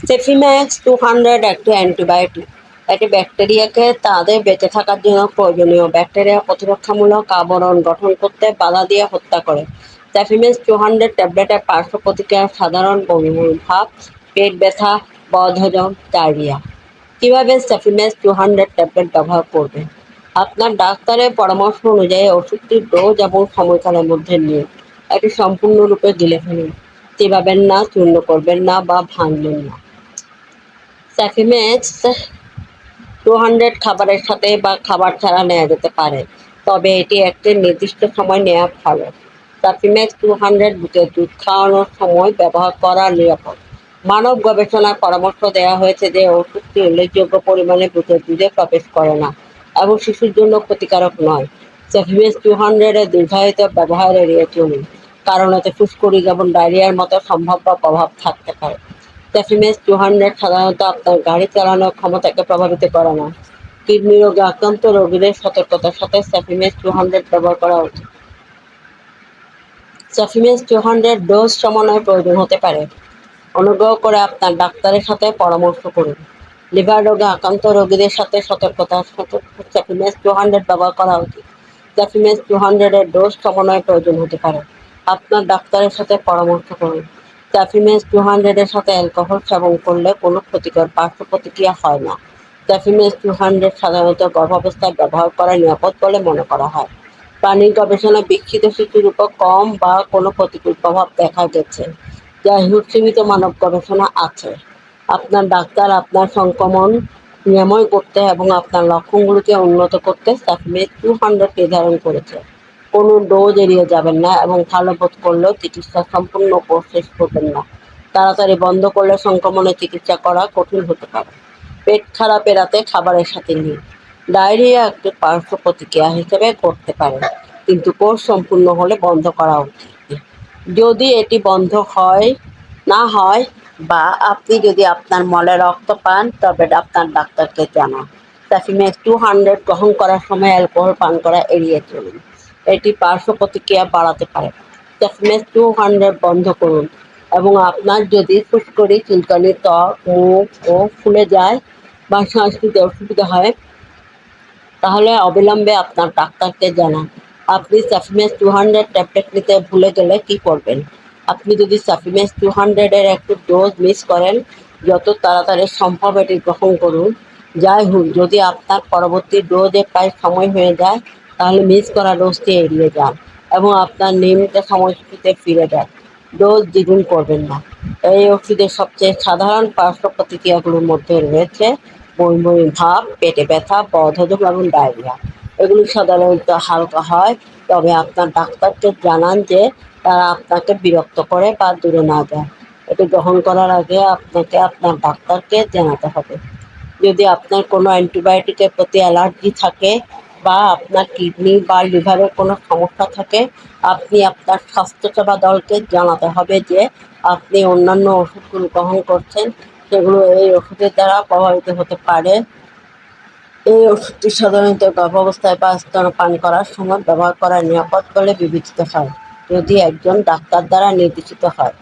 সেফিম্যাক্স two hundred একটি antibiotic এটি ব্যাকটেরিয়াকে তাদের বেঁচে থাকার জন্য প্রয়োজনীয়। ব্যাকটেরিয়া প্রতিরক্ষামূলক আবরণ গঠন করতে বাধা দিয়ে হত্যা করে। সেফিম্যাক্স টু হান্ড্রেড ট্যাবলেটের পার্শ্ব প্রতিক্রিয়া সাধারণ ভাব পেট ব্যথা, বদহজম, ডায়রিয়া। কীভাবে সেফিম্যাক্স টু হান্ড্রেড ট্যাবলেট ব্যবহার করবেন আপনার ডাক্তারের পরামর্শ অনুযায়ী ওষুধটির ডোজ এবং সময়কালের মধ্যে নিন। এটি সম্পূর্ণরূপে গিলে ফেলুন। চিবাবেন না, চূর্ণ করবেন না বা ভাঙবেন না। স্যাফিম্যাক্স টু হান্ড্রেড খাবারের সাথে বা খাবার ছাড়া নেওয়া যেতে পারে। তবে এটি একটি নির্দিষ্ট সময় নেওয়া ভালো। স্যাফিম্যাক্স টু হান্ড্রেড বুকের দুধ খাওয়ানোর সময় ব্যবহার করা নিরাপদ। মানব গবেষণায় পরামর্শ দেওয়া হয়েছে যে ওষুধটি উল্লেখযোগ্য পরিমাণে বুকের দুধে প্রবেশ করে না এবং শিশুর জন্য ক্ষতিকারক নয়। স্যাফিম্যাক্স টু হান্ড্রেডের দীর্ঘায়িত ব্যবহার এড়িয়ে চলুন। কারণ এতে ফুসকুড়ি যেমন ডায়রিয়ার মতো সম্ভাব্য প্রভাব থাকতে পারে। স্যাফিমেস টু হান্ড্রেড সাধারণত আপনার গাড়ি চালানোর ক্ষমতাকে প্রভাবিত করে না। কিডনি রোগে আক্রান্ত রোগীদের সতর্কতার সাথে স্যাফিমেস টু হান্ড্রেড ব্যবহার করা উচিত। স্যাফিমেস টু হান্ড্রেড ডোজ সমন্বয় প্রয়োজন হতে পারে। অনুগ্রহ করে আপনার ডাক্তারের সাথে পরামর্শ করুন। লিভার রোগে আক্রান্ত রোগীদের সাথে সতর্কতার সাথে স্যাফিমেস টু হান্ড্রেড ব্যবহার করা উচিত। স্যাফিমেস টু হান্ড্রেডের ডোজ সমন্বয় প্রয়োজন হতে পারে। আপনার ডাক্তারের সাথে পরামর্শ করুন। স্যাফিমেস টু হান্ড্রেডের সাথে অ্যালকোহল সেবন করলে কোনো ক্ষতিকর পার্শ্ব প্রতিক্রিয়া হয় না। স্যাফিমেস টু হান্ড্রেড সাধারণত গর্ভাবস্থায় ব্যবহার করা নিরাপদ বলে মনে করা হয়। প্রাণীর গবেষণায় বিক্ষিত শিশুর উপর কম বা কোনো প্রতিকূল প্রভাব দেখা গেছে, যা সীমিত মানব গবেষণা আছে। আপনার ডাক্তার আপনার সংক্রমণ নিরাময় করতে এবং আপনার লক্ষণগুলিকে উন্নত করতে স্যাফিমেস টু হান্ড্রেড নির্ধারণ করেছে। কোনো ডোজ এড়িয়ে যাবেন না এবং ভালো বোধ করলেও চিকিৎসা সম্পূর্ণ শেষ করবেন না। তাড়াতাড়ি বন্ধ করলে সংক্রমণের চিকিৎসা করা কঠিন হতে পারে। পেট খারাপ এড়াতে খাবারের সাথে নিন ডায়রিয়া একটি পার্শ্ব প্রতিক্রিয়া হিসেবে করতে পারে, কিন্তু কোর্স সম্পূর্ণ হলে বন্ধ করা উচিত যদি এটি বন্ধ হয়, না হয় বা আপনি যদি আপনার মলে রক্ত পান, তবে আপনার ডাক্তারকে জানান। স্যাফিমেক্স টু হান্ড্রেড গ্রহণ করার সময় অ্যালকোহল পান করা এড়িয়ে চলুন। এটি পার্শ্ব প্রতিক্রিয়া বাড়াতে পারে। স্যাফিমেক্স টু হান্ড্রেড বন্ধ করুন এবং আপনার যদি ফুসকড়ি চুলকানি ত্বক মুখ ও ফুলে যায় বা সংস্কৃতি অসুবিধা হয়, তাহলে অবিলম্বে আপনার ডাক্তারকে জানান। আপনি সাফিমেস টু হান্ড্রেড ট্যাবলেট নিতে ভুলে গেলে কি করবেন? আপনি যদি সাফিমেস টু হান্ড্রেডের একটু ডোজ মিস করেন, যত তাড়াতাড়ি সম্ভব এটি গ্রহণ করুন। যাই হোক, যদি আপনার পরবর্তী ডোজে প্রায় সময় হয়ে যায় তাহলে মিস করা ডোজটি এড়িয়ে যান এবং আপনার নিয়মিত সময়সূচিতে ফিরে যান। ডোজ দ্বিগুণ করবেন না। এই ওষুধের সবচেয়ে সাধারণ পার্শ্ব প্রতিক্রিয়াগুলোর মধ্যে রয়েছে বমি বমি ভাব, পেটে ব্যথা, বদহজম এবং ডায়রিয়া। এগুলি সাধারণত হালকা হয়, তবে আপনার ডাক্তারকে জানান যে তারা আপনাকে বিরক্ত করে বা দূরে না যায়। এটি গ্রহণ করার আগে আপনাকে আপনার ডাক্তারকে জানাতে হবে। যদি আপনার কোনো অ্যান্টিবায়োটিকের প্রতি অ্যালার্জি থাকে বা আপনার কিডনি বা লিভারের কোনো সমস্যা থাকে, আপনি আপনার স্বাস্থ্যসেবা দলকে জানাতে হবে যে আপনি অন্যান্য ওষুধগুলো গ্রহণ করছেন, সেগুলো এই ওষুধের দ্বারা প্রভাবিত হতে পারে। এই ওষুধটি সাধারণত গর্ভাবস্থায় বা স্তনপান করার সময় ব্যবহার করা নিরাপদ বলে বিবেচিত হয়, যদি একজন ডাক্তার দ্বারা নির্দেশিত হয়।